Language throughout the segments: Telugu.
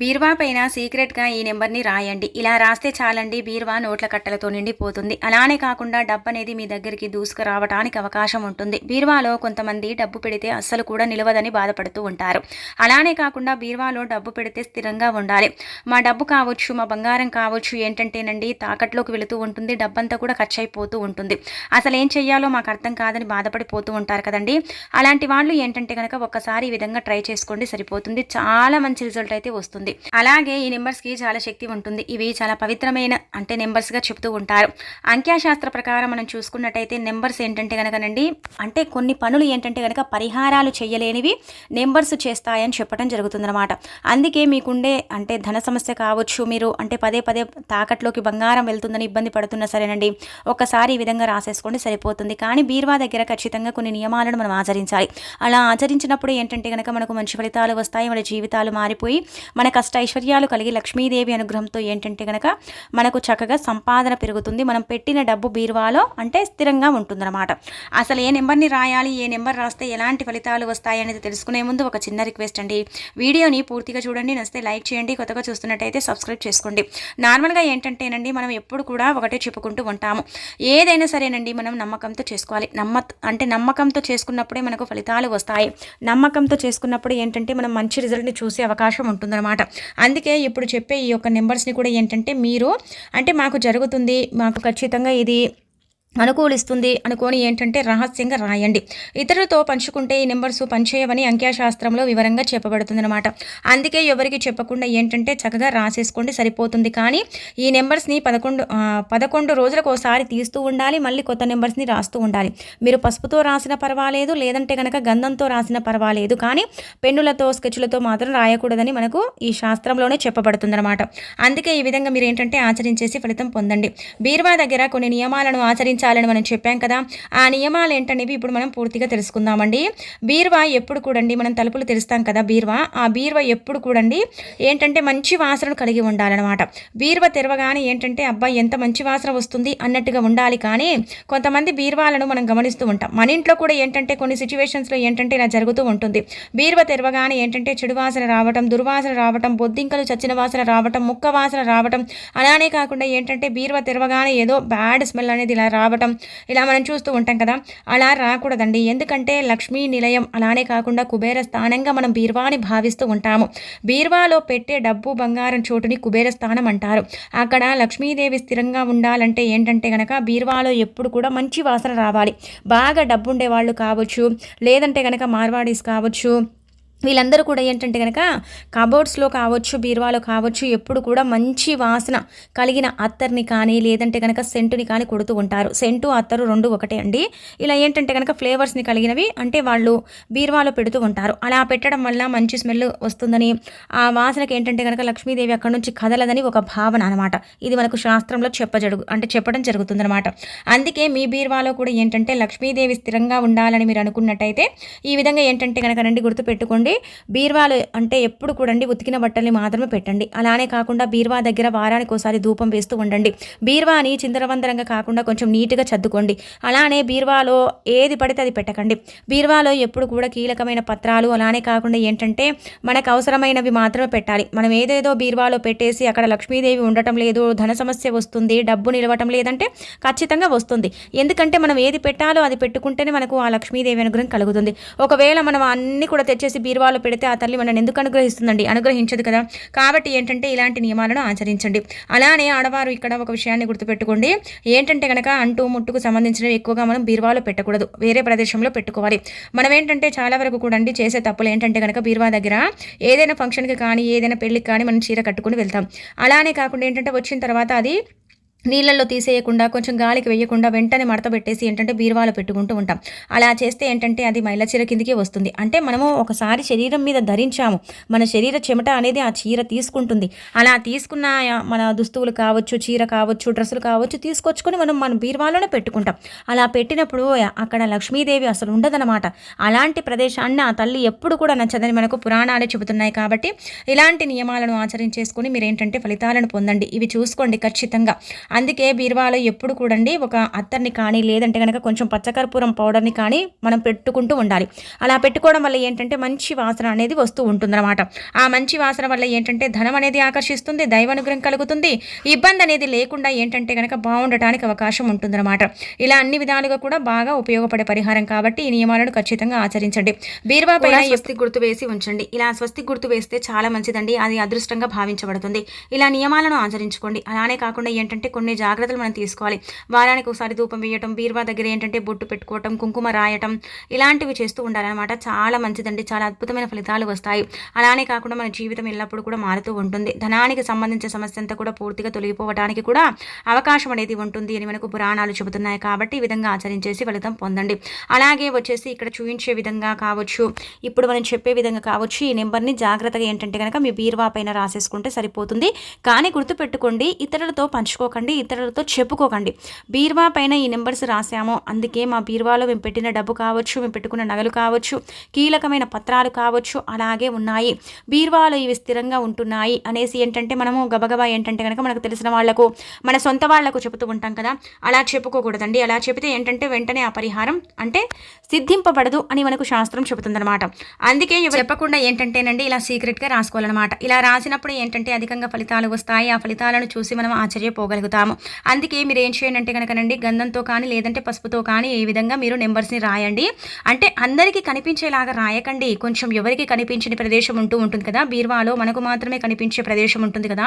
బీరువా పైన సీక్రెట్గా ఈ నెంబర్ని రాయండి. ఇలా రాస్తే చాలండి బీరువా నోట్ల కట్టలతో నిండిపోతుంది. అలానే కాకుండా డబ్బు అనేది మీ దగ్గరికి దూసుకురావడానికి అవకాశం ఉంటుంది. బీర్వాలో కొంతమంది డబ్బు పెడితే అస్సలు కూడా నిలవదని బాధపడుతూ ఉంటారు. అలానే కాకుండా బీరువాలో డబ్బు పెడితే స్థిరంగా ఉండాలి. మా డబ్బు కావచ్చు మా బంగారం కావచ్చు ఏంటంటేనండి తాకట్లోకి వెళుతూ ఉంటుంది. డబ్బంతా కూడా ఖర్చు అయిపోతూ ఉంటుంది. అసలు ఏం చెయ్యాలో మాకు అర్థం కాదని బాధపడిపోతూ ఉంటారు కదండి. అలాంటి వాళ్ళు ఏంటంటే కనుక ఒక్కసారి ఈ విధంగా ట్రై చేసుకోండి సరిపోతుంది. చాలా మంచి రిజల్ట్ అయితే వస్తుంది. అలాగే ఈ నెంబర్స్కి చాలా శక్తి ఉంటుంది. ఇవి చాలా పవిత్రమైన అంటే నెంబర్స్గా చెప్తూ ఉంటారు. అంక్యాశాస్త్ర ప్రకారం మనం చూసుకున్నట్టయితే నెంబర్స్ ఏంటంటే కనుకనండి అంటే కొన్ని పనులు ఏంటంటే కనుక పరిహారాలు చేయలేనివి నెంబర్స్ చేస్తాయని చెప్పడం జరుగుతుందన్నమాట. అందుకే మీకుండే అంటే ధన సమస్య కావచ్చు మీరు అంటే పదే పదే తాకట్లోకి బంగారం వెళ్తుందని ఇబ్బంది పడుతున్నా సరేనండి. ఒక్కసారి ఈ విధంగా రాసేసుకోండి సరిపోతుంది. కానీ బీర్వా దగ్గర ఖచ్చితంగా కొన్ని నియమాలను మనం ఆచరించాలి. అలా ఆచరించినప్పుడు ఏంటంటే కనుక మనకు మంచి ఫలితాలు వస్తాయి మన జీవితాలు మారిపోయి మన కష్ట ఐశ్వర్యాలు కలిగి లక్ష్మీదేవి అనుగ్రహంతో ఏంటంటే కనుక మనకు చక్కగా సంపాదన పెరుగుతుంది. మనం పెట్టిన డబ్బు బీరువాలో అంటే స్థిరంగా ఉంటుందన్నమాట. అసలు ఏ నెంబర్ని రాయాలి ఏ నెంబర్ రాస్తే ఎలాంటి ఫలితాలు వస్తాయి అనేది తెలుసుకునే ముందు ఒక చిన్న రిక్వెస్ట్ అండి. వీడియోని పూర్తిగా చూడండి. నచ్చితే లైక్ చేయండి. కొత్తగా చూస్తున్నట్టయితే సబ్స్క్రైబ్ చేసుకోండి. నార్మల్గా ఏంటంటేనండి మనం ఎప్పుడు కూడా ఒకటే చెప్పుకుంటూ ఉంటాము. ఏదైనా సరేనండి మనం నమ్మకంతో చేసుకోవాలి. నమ్మ అంటే నమ్మకంతో చేసుకున్నప్పుడే మనకు ఫలితాలు వస్తాయి. నమ్మకంతో చేసుకున్నప్పుడు ఏంటంటే మనం మంచి రిజల్ట్ని చూసే అవకాశం ఉంటుందన్నమాట. అందుకే ఇప్పుడు చెప్పే ఈ యొక్క నెంబర్స్ని కూడా ఏంటంటే మీరు అంటే మాకు జరుగుతుంది మాకు ఖచ్చితంగా ఇది అనుకూలిస్తుంది. అనుకోని ఏంటంటే రహస్యంగా రాయండి. ఇతరులతో పంచుకుంటే ఈ నెంబర్స్ పనిచేయవని అంక్యశాస్త్రంలో వివరంగా చెప్పబడుతుందన్నమాట. అందుకే ఎవరికి చెప్పకుండా ఏంటంటే చక్కగా రాసేసుకోండి సరిపోతుంది. కానీ ఈ నెంబర్స్ని పదకొండు పదకొండు రోజులకు ఒకసారి తీస్తూ ఉండాలి మళ్ళీ కొత్త నెంబర్స్ని రాస్తూ ఉండాలి. మీరు పసుపుతో రాసిన పర్వాలేదు లేదంటే కనుక గంధంతో రాసిన పర్వాలేదు. కానీ పెన్నులతో స్కెచ్లతో మాత్రం రాయకూడదని మనకు ఈ శాస్త్రంలోనే చెప్పబడుతుందన్నమాట. అందుకే ఈ విధంగా మీరు ఏంటంటే ఆచరించేసి ఫలితం పొందండి. బీర్వా దగ్గర కొన్ని నియమాలను ఆచరించాలి. చాలని మనం చెప్పాం కదా. ఆ నియమాలు ఏంటనేవి ఇప్పుడు మనం పూర్తిగా తెలుసుకుందామండి. బీర్వా ఎప్పుడు కూడండి? మనం తలుపులు తెరుస్తాం కదా బీర్వా. ఆ బీర్వా ఎప్పుడు కూడండి? ఏంటంటే మంచి వాసనను కలిగి ఉండాలన్నమాట. బీర్వా తెరవగానే ఏంటంటే అబ్బాయి ఎంత మంచి వాసన వస్తుంది అన్నట్టుగా ఉండాలి. కానీ కొంతమంది బీర్వాలను మనం గమనిస్తూ ఉంటాం. మన ఇంట్లో కూడా ఏంటంటే కొన్ని సిచ్యువేషన్స్లో ఏంటంటే ఇలా జరుగుతూ ఉంటుంది. బీర్వ తెరవగానే ఏంటంటే చెడు వాసన రావటం దుర్వాసన రావటం బొద్దింకలు చచ్చిన వాసన రావటం ముక్క వాసన రావటం అలానే కాకుండా ఏంటంటే బీర్వ తెరవగానే ఏదో బ్యాడ్ స్మెల్ అనేది ఇలా రావటం రావటం. ఇలా మనం చూస్తూ ఉంటాం కదా అలా రాకూడదండి. ఎందుకంటే లక్ష్మీ నిలయం అలానే కాకుండా కుబేర స్థానంగా మనం బీర్వాని భావిస్తూ ఉంటాము. బీర్వాలో పెట్టే డబ్బు బంగారం చోటుని కుబేర స్థానం అంటారు. అక్కడ లక్ష్మీదేవి స్థిరంగా ఉండాలంటే ఏంటంటే కనుక బీర్వాలో ఎప్పుడు కూడా మంచి వాసన రావాలి. బాగా డబ్బు ఉండే వాళ్ళు కావచ్చు లేదంటే కనుక మార్వాడీస్ కావచ్చు వీళ్ళందరూ కూడా ఏంటంటే కనుక కబోర్డ్స్లో కావచ్చు బీరువాలో కావచ్చు ఎప్పుడు కూడా మంచి వాసన కలిగిన అత్తర్ని కానీ లేదంటే కనుక సెంటుని కానీ కొడుతూ ఉంటారు. సెంటు అత్తరు రెండు ఒకటే అండి. ఇలా ఏంటంటే కనుక ఫ్లేవర్స్ని కలిగినవి అంటే వాళ్ళు బీరువాలో పెడుతూ ఉంటారు. అలా పెట్టడం వల్ల మంచి స్మెల్ వస్తుందని ఆ వాసనకి ఏంటంటే కనుక లక్ష్మీదేవి అక్కడ నుంచి కదలదని ఒక భావన అనమాట ఇది మనకు శాస్త్రంలో చెప్పజరుగు అంటే చెప్పడం జరుగుతుందనమాట అందుకే మీ బీరువాలో కూడా ఏంటంటే లక్ష్మీదేవి స్థిరంగా ఉండాలని మీరు అనుకున్నట్టయితే ఈ విధంగా ఏంటంటే కనుక రండి గుర్తుపెట్టుకోండి. పెట్టుకోండి బీర్వాలు అంటే ఎప్పుడు కూడండి ఉతికిన బట్టల్ని మాత్రమే పెట్టండి. అలానే కాకుండా బీర్వా దగ్గర వారానికి ఒకసారి ధూపం వేస్తూ ఉండండి. బీర్వాని చిందరవందరంగా కాకుండా కొంచెం నీట్గా చద్దుకోండి. అలానే బీర్వాలో ఏది పడితే అది పెట్టకండి. బీర్వాలో ఎప్పుడు కూడా కీలకమైన పత్రాలు అలానే కాకుండా ఏంటంటే మనకు అవసరమైనవి మాత్రమే పెట్టాలి. మనం ఏదేదో బీర్వాలో పెట్టేసి అక్కడ లక్ష్మీదేవి ఉండటం లేదు ధన సమస్య వస్తుంది డబ్బు నిలవటం లేదంటే ఖచ్చితంగా వస్తుంది. ఎందుకంటే మనం ఏది పెట్టాలో అది పెట్టుకుంటేనే మనకు ఆ లక్ష్మీదేవి అనుగ్రహం కలుగుతుంది. ఒకవేళ మనం అన్ని కూడా తెచ్చేసి బీర్ బీరువాలో పెడితే ఆ తల్లి మనల్ని ఎందుకు అనుగ్రహిస్తుందండి? అనుగ్రహించదు కదా. కాబట్టి ఏంటంటే ఇలాంటి నియమాలను ఆచరించండి. అలానే ఆడవారు ఇక్కడ ఒక విషయాన్ని గుర్తుపెట్టుకోండి. ఏంటంటే కనుక అంటూ ముట్టుకు సంబంధించినవి ఎక్కువగా మనం బీరువాలో పెట్టకూడదు. వేరే ప్రదేశంలో పెట్టుకోవాలి. మనం ఏంటంటే చాలా వరకు కూడా అండి చేసే తప్పులు ఏంటంటే కనుక బీరువా దగ్గర ఏదైనా ఫంక్షన్కి కానీ ఏదైనా పెళ్ళికి కానీ మనం చీర కట్టుకుని వెళ్తాం. అలానే కాకుండా ఏంటంటే వచ్చిన తర్వాత అది నీళ్ళల్లో తీసేయకుండా కొంచెం గాలికి వేయకుండా వెంటనే మడత పెట్టేసి ఏంటంటే బీరువాలో పెట్టుకుంటూ ఉంటాం. అలా చేస్తే ఏంటంటే అది మైల చీర కిందికి వస్తుంది. అంటే మనము ఒకసారి శరీరం మీద ధరించాము. మన శరీర చెమట అనేది ఆ చీర తీసుకుంటుంది. అలా తీసుకున్న మన దుస్తువులు కావచ్చు చీర కావచ్చు డ్రెస్సులు కావచ్చు తీసుకొచ్చుకొని మనం మన బీరువాలోనే పెట్టుకుంటాం. అలా పెట్టినప్పుడు అక్కడ లక్ష్మీదేవి అసలు ఉండదన్నమాట. అలాంటి ప్రదేశాన్ని ఆ తల్లి ఎప్పుడు కూడా నచ్చదని మనకు పురాణాలే చెబుతున్నాయి కాబట్టి ఇలాంటి నియమాలను ఆచరించేసుకుని మీరు ఏంటంటే ఫలితాలను పొందండి. ఇవి చూసుకోండి ఖచ్చితంగా. అందుకే బీరువాలో ఎప్పుడు కూడండి ఒక అత్తర్ని కానీ లేదంటే కనుక కొంచెం పచ్చకర్పూరం పౌడర్ని కానీ మనం పెట్టుకుంటూ ఉండాలి. అలా పెట్టుకోవడం వల్ల ఏంటంటే మంచి వాసన అనేది వస్తూ ఉంటుందన్నమాట. ఆ మంచి వాసన వల్ల ఏంటంటే ధనం అనేది ఆకర్షిస్తుంది దైవానుగ్రహం కలుగుతుంది. ఇబ్బంది అనేది లేకుండా ఏంటంటే కనుక బాగుండటానికి అవకాశం ఉంటుందన్నమాట. ఇలా అన్ని విధాలుగా కూడా బాగా ఉపయోగపడే పరిహారం కాబట్టి ఈ నియమాలను ఖచ్చితంగా ఆచరించండి. బీరువా పైన స్వస్తి గుర్తు వేసి ఉంచండి. ఇలా స్వస్తి గుర్తు వేస్తే చాలా మంచిదండి. అది అదృష్టంగా భావించబడుతుంది. ఇలా నియమాలను ఆచరించుకోండి. అలానే కాకుండా ఏంటంటే కొన్ని జాగ్రత్తలు మనం తీసుకోవాలి. వారానికి ఒకసారి ధూపం వేయటం బీరువా దగ్గర ఏంటంటే బొట్టు పెట్టుకోవటం కుంకుమ రాయటం ఇలాంటివి చేస్తూ ఉండాలన్నమాట. చాలా మంచిదండి. చాలా అద్భుతమైన ఫలితాలు వస్తాయి. అలానే కాకుండా మన జీవితం ఎల్లప్పుడూ కూడా మారుతూ ఉంటుంది. ధనానికి సంబంధించిన సమస్య అంతా కూడా పూర్తిగా తొలగిపోవడానికి కూడా అవకాశం అనేది ఉంటుంది అని మనకు పురాణాలు చెబుతున్నాయి. కాబట్టి ఈ విధంగా ఆచరించేసి ఫలితం పొందండి. అలాగే వచ్చేసి ఇక్కడ చూపించే విధంగా కావచ్చు ఇప్పుడు మనం చెప్పే విధంగా కావచ్చు ఈ నెంబర్ని జాగ్రత్తగా ఏంటంటే కనుక మీ బీరువా పైన రాసేసుకుంటే సరిపోతుంది. కానీ గుర్తుపెట్టుకోండి ఇతరులతో పంచుకోకండి. ఇతరులతో చెప్పుకోకండి. బీర్వా పైన ఈ నెంబర్స్ రాసాము అందుకే మా బీర్వాలో మేము పెట్టిన డబ్బు కావచ్చు మేము పెట్టుకున్న నగలు కావచ్చు కీలకమైన పత్రాలు కావచ్చు అలాగే ఉన్నాయి. బీర్వాలో ఇవి స్థిరంగా ఉంటున్నాయి అనేసి ఏంటంటే మనము గబగబా ఏంటంటే కనుక మనకు తెలిసిన వాళ్ళకు మన సొంత వాళ్ళకు చెబుతూ ఉంటాం కదా. అలా చెప్పుకోకూడదండి. అలా చెబితే ఏంటంటే వెంటనే ఆ పరిహారం అంటే సిద్ధింపబడదు అని మనకు శాస్త్రం చెబుతుందన్నమాట. అందుకే చెప్పకుండా ఏంటంటేనండి ఇలా సీక్రెట్గా రాసుకోవాలన్నమాట. ఇలా రాసినప్పుడు ఏంటంటే అధికంగా ఫలితాలు వస్తాయి. ఆ ఫలితాలను చూసి మనం ఆశ్చర్యపోగలుగుతాం. ఆశ్చర్యపోగలుగుతాము అందుకే మీరు ఏం చేయండి అంటే కనుకనండి గంధంతో కానీ లేదంటే పసుపుతో కానీ ఈ విధంగా మీరు నెంబర్స్ని రాయండి. అంటే అందరికీ కనిపించేలాగా రాయకండి. కొంచెం ఎవరికి కనిపించని ప్రదేశం ఉంటూ ఉంటుంది కదా బీర్వాలో మనకు మాత్రమే కనిపించే ప్రదేశం ఉంటుంది కదా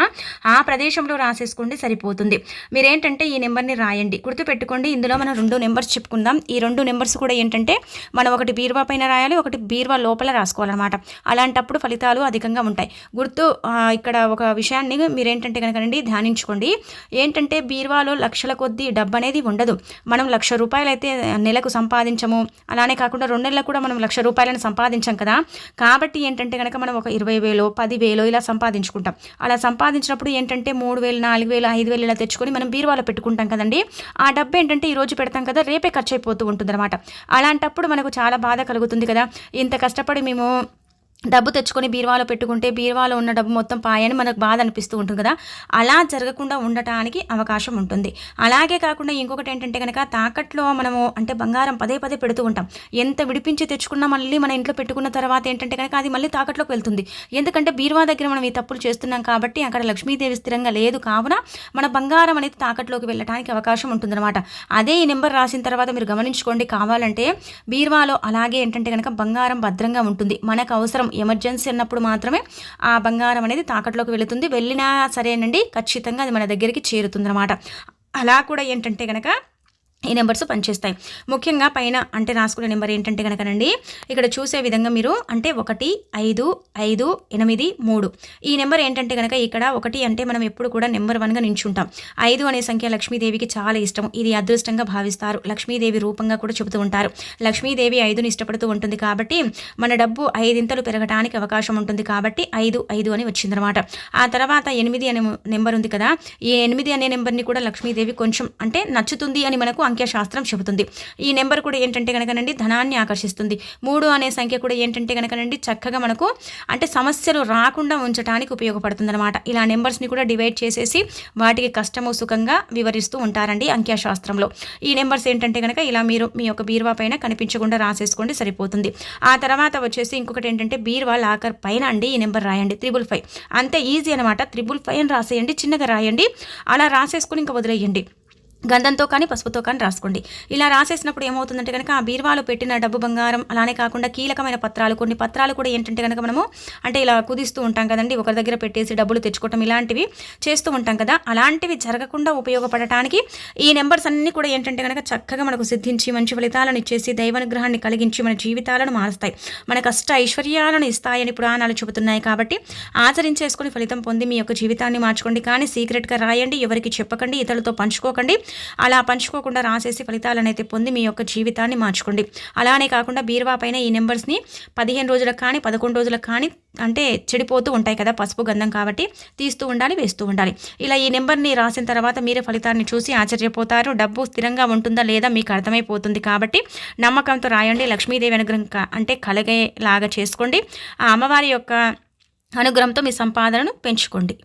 ఆ ప్రదేశంలో రాసేసుకోండి సరిపోతుంది. మీరేంటంటే ఈ నెంబర్ని రాయండి. గుర్తుపెట్టుకోండి ఇందులో మనం రెండు నెంబర్స్ చెప్పుకుందాం. ఈ రెండు నెంబర్స్ కూడా ఏంటంటే మనం ఒకటి బీరువా పైన రాయాలి ఒకటి బీరువా లోపల రాసుకోవాలన్నమాట. అలాంటప్పుడు ఫలితాలు అధికంగా ఉంటాయి. గుర్తు ఇక్కడ ఒక విషయాన్ని మీరేంటంటే కనుకనండి ధ్యానించుకోండి. ఏంటంటే బీరువాలో లక్షల కొద్దీ డబ్బు అనేది ఉండదు. మనం లక్ష రూపాయలు అయితే నెలకు సంపాదించము. అలానే కాకుండా రెండు నెలలకు కూడా మనం లక్ష రూపాయలను సంపాదించాం కదా. కాబట్టి ఏంటంటే కనుక మనం ఒక ఇరవై వేలో పది వేలో ఇలా సంపాదించుకుంటాం. అలా సంపాదించినప్పుడు ఏంటంటే మూడు వేలు నాలుగు వేలు ఐదు వేలు ఇలా తెచ్చుకొని మనం బీరువాలో పెట్టుకుంటాం కదండి. ఆ డబ్బు ఏంటంటే ఈరోజు పెడతాం కదా రేపే ఖర్చు అయిపోతూ ఉంటుంది అనమాట అలాంటప్పుడు మనకు చాలా బాధ కలుగుతుంది కదా. ఇంత కష్టపడి మేము డబ్బు తెచ్చుకొని బీరువాలో పెట్టుకుంటే బీరువాలో ఉన్న డబ్బు మొత్తం పాయని మనకు బాధ అనిపిస్తూ ఉంటుంది కదా. అలా జరగకుండా ఉండటానికి అవకాశం ఉంటుంది. అలాగే కాకుండా ఇంకొకటి ఏంటంటే కనుక తాకట్లో మనము అంటే బంగారం పదే పదే పెడుతూ ఉంటాం. ఎంత విడిపించి తెచ్చుకున్నా మళ్ళీ మన ఇంట్లో పెట్టుకున్న తర్వాత ఏంటంటే కనుక అది మళ్ళీ తాకట్లోకి వెళ్తుంది. ఎందుకంటే బీరువా దగ్గర మనం ఈ తప్పులు చేస్తున్నాం కాబట్టి అక్కడ లక్ష్మీదేవి స్థిరంగా లేదు. కావున మన బంగారం అనేది తాకట్లోకి వెళ్ళడానికి అవకాశం ఉంటుందన్నమాట. అదే ఈ నెంబర్ రాసిన తర్వాత మీరు గమనించుకోండి. కావాలంటే బీరువాలో అలాగే ఏంటంటే కనుక బంగారం భద్రంగా ఉంటుంది. మనకు అవసరం ఎమర్జెన్సీ అన్నప్పుడు మాత్రమే ఆ బంగారం అనేది తాకట్లోకి వెళుతుంది. వెళ్ళినా సరేనండి ఖచ్చితంగా అది మన దగ్గరికి చేరుతుందన్నమాట. అలా కూడా ఏంటంటే కనుక ఈ నెంబర్స్ పనిచేస్తాయి. ముఖ్యంగా పైన అంటే రాసుకునే నెంబర్ ఏంటంటే కనుకనండి ఇక్కడ చూసే విధంగా మీరు అంటే ఒకటి ఐదు ఐదు ఎనిమిది మూడు. ఈ నెంబర్ ఏంటంటే కనుక ఇక్కడ ఒకటి అంటే మనం ఎప్పుడు కూడా నెంబర్ వన్గా నించుంటాం. ఐదు అనే సంఖ్య లక్ష్మీదేవికి చాలా ఇష్టం. ఇది అదృష్టంగా భావిస్తారు. లక్ష్మీదేవి రూపంగా కూడా చెబుతూ ఉంటారు. లక్ష్మీదేవి ఐదుని ఇష్టపడుతూ ఉంటుంది కాబట్టి మన డబ్బు ఐదింతలు పెరగడానికి అవకాశం ఉంటుంది కాబట్టి ఐదు ఐదు అని వచ్చిందనమాట. ఆ తర్వాత ఎనిమిది అనే నెంబర్ ఉంది కదా ఈ ఎనిమిది అనే నెంబర్ని కూడా లక్ష్మీదేవి కొంచెం అంటే నచ్చుతుంది అని మనకు అంక్యశాస్త్రం చెబుతుంది. ఈ నెంబర్ కూడా ఏంటంటే కనుకనండి ధనాన్ని ఆకర్షిస్తుంది. మూడు అనే సంఖ్య కూడా ఏంటంటే కనుకనండి చక్కగా మనకు అంటే సమస్యలు రాకుండా ఉంచడానికి ఉపయోగపడుతుంది అనమాట ఇలా నెంబర్స్ని కూడా డివైడ్ చేసేసి వాటికి కష్టము సుఖంగా వివరిస్తూ ఉంటారండి అంకెశాస్త్రంలో ఈ నెంబర్స్ ఏంటంటే కనుక ఇలా మీరు మీ యొక్క బీరువా పైన కనిపించకుండా రాసేసుకోండి సరిపోతుంది. ఆ తర్వాత వచ్చేసి ఇంకొకటి ఏంటంటే బీరువా లాకర్ పైన అండి ఈ నెంబర్ రాయండి త్రిబుల్ ఫైవ్. అంతే ఈజీ అనమాట త్రిబుల్ ఫైవ్ అని రాసేయండి చిన్నగా రాయండి. అలా రాసేసుకుని ఇంకా వదిలేయండి. గంధంతో కానీ పసుపుతో కానీ రాసుకోండి. ఇలా రాసేసినప్పుడు ఏమవుతుందంటే కనుక ఆ బీర్వాలు పెట్టిన డబ్బు బంగారం అలానే కాకుండా కీలకమైన పత్రాలు కొన్ని పత్రాలు కూడా ఏంటంటే కనుక మనము అంటే ఇలా కుదిస్తూ ఉంటాం కదండి ఒకరి దగ్గర పెట్టేసి డబ్బులు తెచ్చుకోవటం ఇలాంటివి చేస్తూ ఉంటాం కదా. అలాంటివి జరగకుండా ఉపయోగపడటానికి ఈ నెంబర్స్ అన్నీ కూడా ఏంటంటే కనుక చక్కగా మనకు సిద్ధించి మంచి ఫలితాలను ఇచ్చేసి దైవానుగ్రహాన్ని కలిగించి మన జీవితాలను మారుస్తాయి. మన కష్ట ఐశ్వర్యాలను ఇస్తాయని పురాణాలు చెబుతున్నాయి కాబట్టి ఆచరించేసుకుని ఫలితం పొంది మీ యొక్క జీవితాన్ని మార్చుకోండి. కానీ సీక్రెట్గా రాయండి ఎవరికి చెప్పకండి ఇతరులతో పంచుకోకండి. అలా పంచుకోకుండా రాసేసి ఫలితాలను అయితే పొంది మీ యొక్క జీవితాన్ని మార్చుకోండి. అలానే కాకుండా బీరువా పైన ఈ నెంబర్స్ని పదిహేను రోజులకు కానీ పదకొండు రోజులకు కానీ అంటే చెడిపోతూ ఉంటాయి కదా పసుపు గంధం కాబట్టి తీస్తూ ఉండాలి వేస్తూ ఉండాలి. ఇలా ఈ నెంబర్ని రాసిన తర్వాత మీరే ఫలితాన్ని చూసి ఆశ్చర్యపోతారు. డబ్బు స్థిరంగా ఉంటుందా లేదా మీకు అర్థమైపోతుంది కాబట్టి నమ్మకంతో రాయండి. లక్ష్మీదేవి అనుగ్రహం అంటే కలగేలాగా చేసుకోండి. ఆ అమ్మవారి యొక్క అనుగ్రహంతో మీ సంపాదనను పెంచుకోండి.